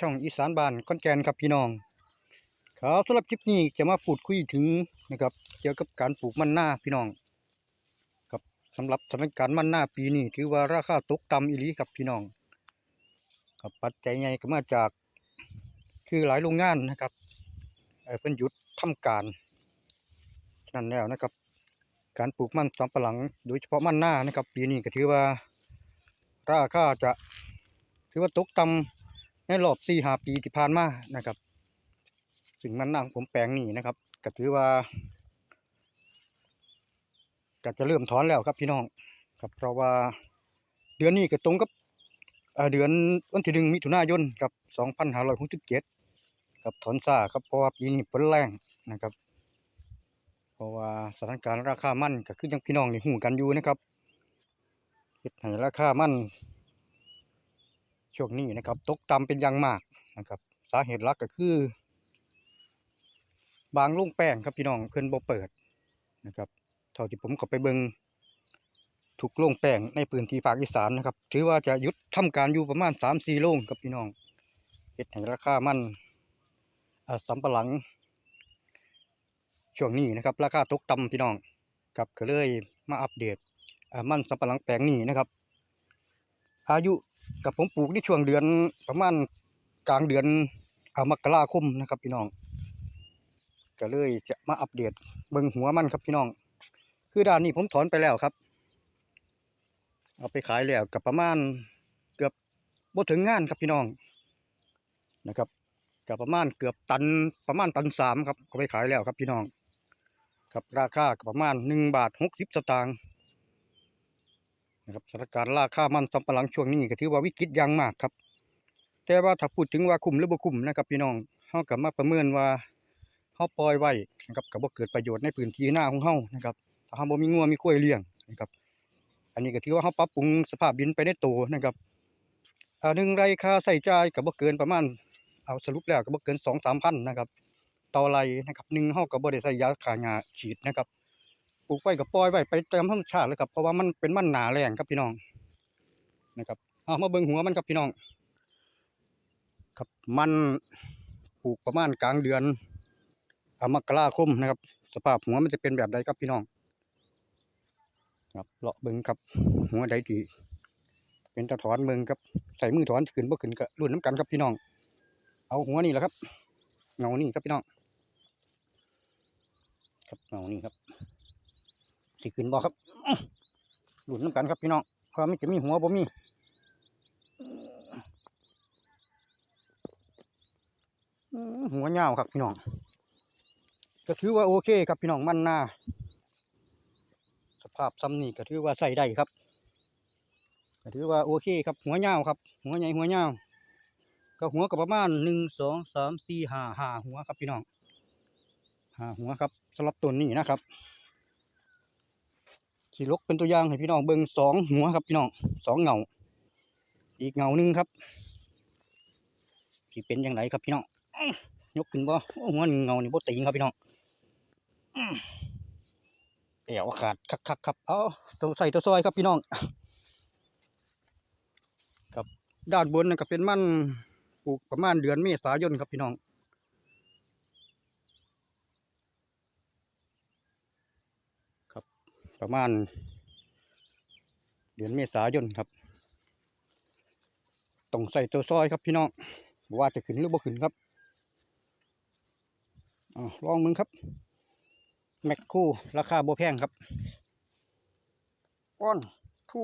ช่องอีสานบ้านก้อนแกนครับพี่น้องครับสำหรับคลิปนี้จะมาพูดคุยถึงนะครับ เกี่ยวกับการปลูกมันหน้าพี่น้องครับสำหรับสถานการณ์มันหน้าปีนี้ถือว่าราคาตกต่ำอีหลีครับพี่น้องครับปัจจัยใหญ่ก็มาจากคือหลายโรงงานนะครับเอ่อเพิ่นหยุดทำการนั่นแล้วนะครับ การปลูกมันสำปะหลัง โดยเฉพาะมันหน้านะครับ ปีนี้ก็ถือว่าราคาจะถือว่าตกต่ำ ในรอบสี่หาปีที่ผ่านมานะครับซึ่งมันน้าของผมแปลงนี้นะครับก็ถือว่าก็จะเริ่มถอนแล้วครับพี่น้องครับเพราะว่าเดือนนี้ก็ตรงกับเอ่อเดือนวันที่หนึ่งมิถุนายนกับสองพันห้าร้อยหกสิบเจ็ดกับถอนซ่าครับเพราะว่าปีนี้ฝนแรงนะครับ เพราะว่าสถานการณ์ราคามันก็คือยังพี่น้องในี่หูกันอยู่นะครับเฮ็ดให้ราคามัน ช่วงนี้นะครับ ตกต่ำเป็นอย่างมากนะครับ สาเหตุหลักก็คือ บางโรงแป้งครับพี่น้องเพิ่นบ่เปิดนะครับเท่าที่ผมก็ไปเบิงถูกโรงแป้งในพื้นที่ภาคอีสานนะครับ ถือว่าจะหยุดทำการอยู่ประมาณ3-4โรงครับพี่น้องเฮ็ดให้ราคามันอ่าสำปะหลัง ช่วงนี้นะครับ ราคาตกต่ำพี่น้องครับก็เลยมาอัปเดตมันสำปะหลังแปลงนี้นะครับ อายุ กับผมปลูกในช่วงเดือนประมาณกลางเดือนอ่ามกราคมนะครับ พี่น้องก็เลยจะมาอัปเดตเบิ่งหัวมันครับพี่น้อง คือด้านนี้ผมถอนไปแล้วครับ เอาไปขายแล้วกับประมาณเกือบบ่ถึงงานครับพี่น้องนะครับกับประมาณเกือบตันประมาณตันสามครับเอาไปขายแล้วครับพี่น้องครับราคาก็ประมาณหนึ่งบาทหกสิบสตางค์ นะครับสถานการณ์ราคามันสำปะหลังช่วงนี้ก็ถือว่าวิกฤตอย่างมากครับ แต่ว่าถ้าพูดถึงว่าคุ้มหรือบ่คุ้มนะครับพี่น้องเฮาก็มาประเมินว่าเฮาปล่อยไว้นะครับก็บ่เกิดประโยชน์ในพื้นที่หน้าของเฮานะครับถ้าเฮาบ่มีงัวมีกล้วยเลี้ยงนะครับ อันนี้ก็ถือว่าเฮาปรับปรุงสภาพดินไปได้โตนะครับอ่าหนึ่งไร่ค่าใช้จ่ายก็บ่เกินประมาณเอาสรุปแล้วก็บ่เกิน2-3พันนะครับต่อไร่นะครับหนึ่งเฮาก็บ่ได้ใส่ยาฆ่าหญ้าฉีดนะครับ ปลูกไว้ก็ปล่อยไว้ไปตามธรรมชาติเลยครับเพราะว่ามันเป็นมันหนาแรงครับพี่น้องนะครับเอามาเบิ่งหัวมันครับพี่น้อง ครับมันปลูกประมาณกลางเดือนอามกราคมนะครับ สภาพหัวมันจะเป็นแบบใดครับพี่น้อง ครับเลาะเบิ่งครับ หัวใดที่เป็นตะถอนเบิ่งครับใส่มือถอนขึ้นบ่ขึ้นก็รุ่นน้ำกันครับพี่น้อง เอาหัวนี่แหละครับ เงานี่ครับพี่น้อง ครับเงานี่ครับ สิขึ้นบ่ครับหลุดน้ำกันครับพี่น้องเพราะมันจะมีหัวบ่มีหัวยาวครับพี่น้องก็ถือว่าโอเคครับพี่น้องมันหน้าสภาพซ้ำนี่ก็ถือว่าใส่ได้ครับก็ถือว่าโอเคครับหัวยาวครับ หัวใหญ่หัวยาวก็หัวก็ประมาณหนึ่งสองสามสี่ห้าห้าหัวครับพี่น้องห้าหัวครับสำหรับต้นนี้นะครับ สีลกเป็นตัวอย่างให้พี่น้องเบิ่งสองหัวครับพี่น้องสองเงาอีกเงาหนึ่งครับที่เป็นอย่างไรครับพี่น้องยกขึ้นบ่โอ้หัวหนึ่งเงานี่บ่ติงครับพี่น้องเอี่ยวขาดคักๆครับเอาตัวใส่ตัวซอยครับพี่น้องครับด้านบนนั่นก็เป็นมันปลูกประมาณเดือนเมษายนครับพี่น้อง ครับ ประมาณ เดือนเมษายนครับต้องใส่ตัวซอยครับพี่น้องบว่าจะขึ้นหรือบ่ขึ้นครับอลองมึงครับ แมคคู่ราคาบ่แพงครับก้อนทู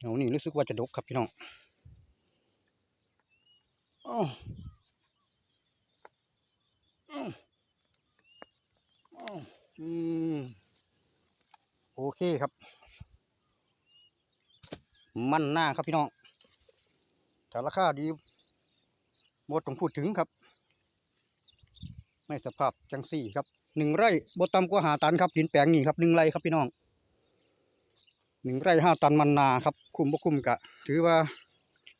เอานี่รู้สึกว่าจะดกครับพี่น้องอ้าวอ้าวอ้าวอืมโอเคครับ มันหน้าครับพี่น้องแต่ราคาดีหมดต้องพูดถึงครับ ไม่สภาพจังสี่ครับหนึ่งไร่บต่ำกว่าหาตันครับดินแปลงนี้ครับหนึ่งไร่ครับพี่น้องหนึ่งไร่ห้าตันมันนาครับ คุ้มบ่คุ้มกะ ถือว่า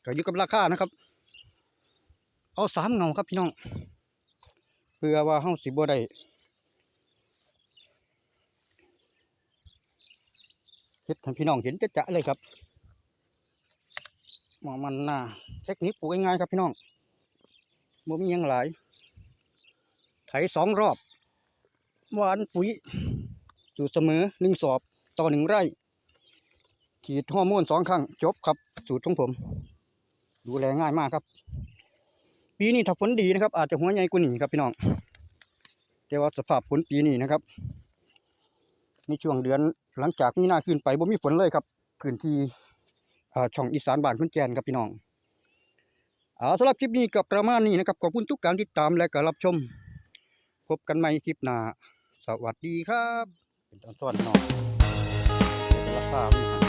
ก็อยู่กับราคานะครับ เอาสามเงาครับพี่น้องเพื่อว่าเฮาสิบ่ได้ เฮ็ดให้พี่น้องเห็นจะๆเลยครับมองมันน้าเทคนิคปลูกง่ายๆครับพี่น้องบ่มียังหลาย ไถสองรอบหวานปุ๋ยสูตรเสมอหนึ่งสอบต่อหนึ่งไร่ฉีดฮอร์โมนสองครั้งจบครับสูตรของผม ดูแลง่ายมากครับ ปีนี้ถ้าฝนดีนะครับ อาจจะหัวใหญ่กว่านี้ครับพี่น้องแต่ว่าสภาพฝนปีนี้นะครับ ในช่วงเดือนหลังจากมีนาขึ้นไปบ่มีฝนเลยครับพื้นที่ช่องอีสานบ้านคุนแกนครับพี่น้องเอาสำหรับคลิปนี้ก็ประมาณนี้นะครับขอบคุณทุกการติดตามและการับชม พบกันใหม่คลิปหน้าสวัสดีครับ เป็นตอนต้นนาะเป็นราคา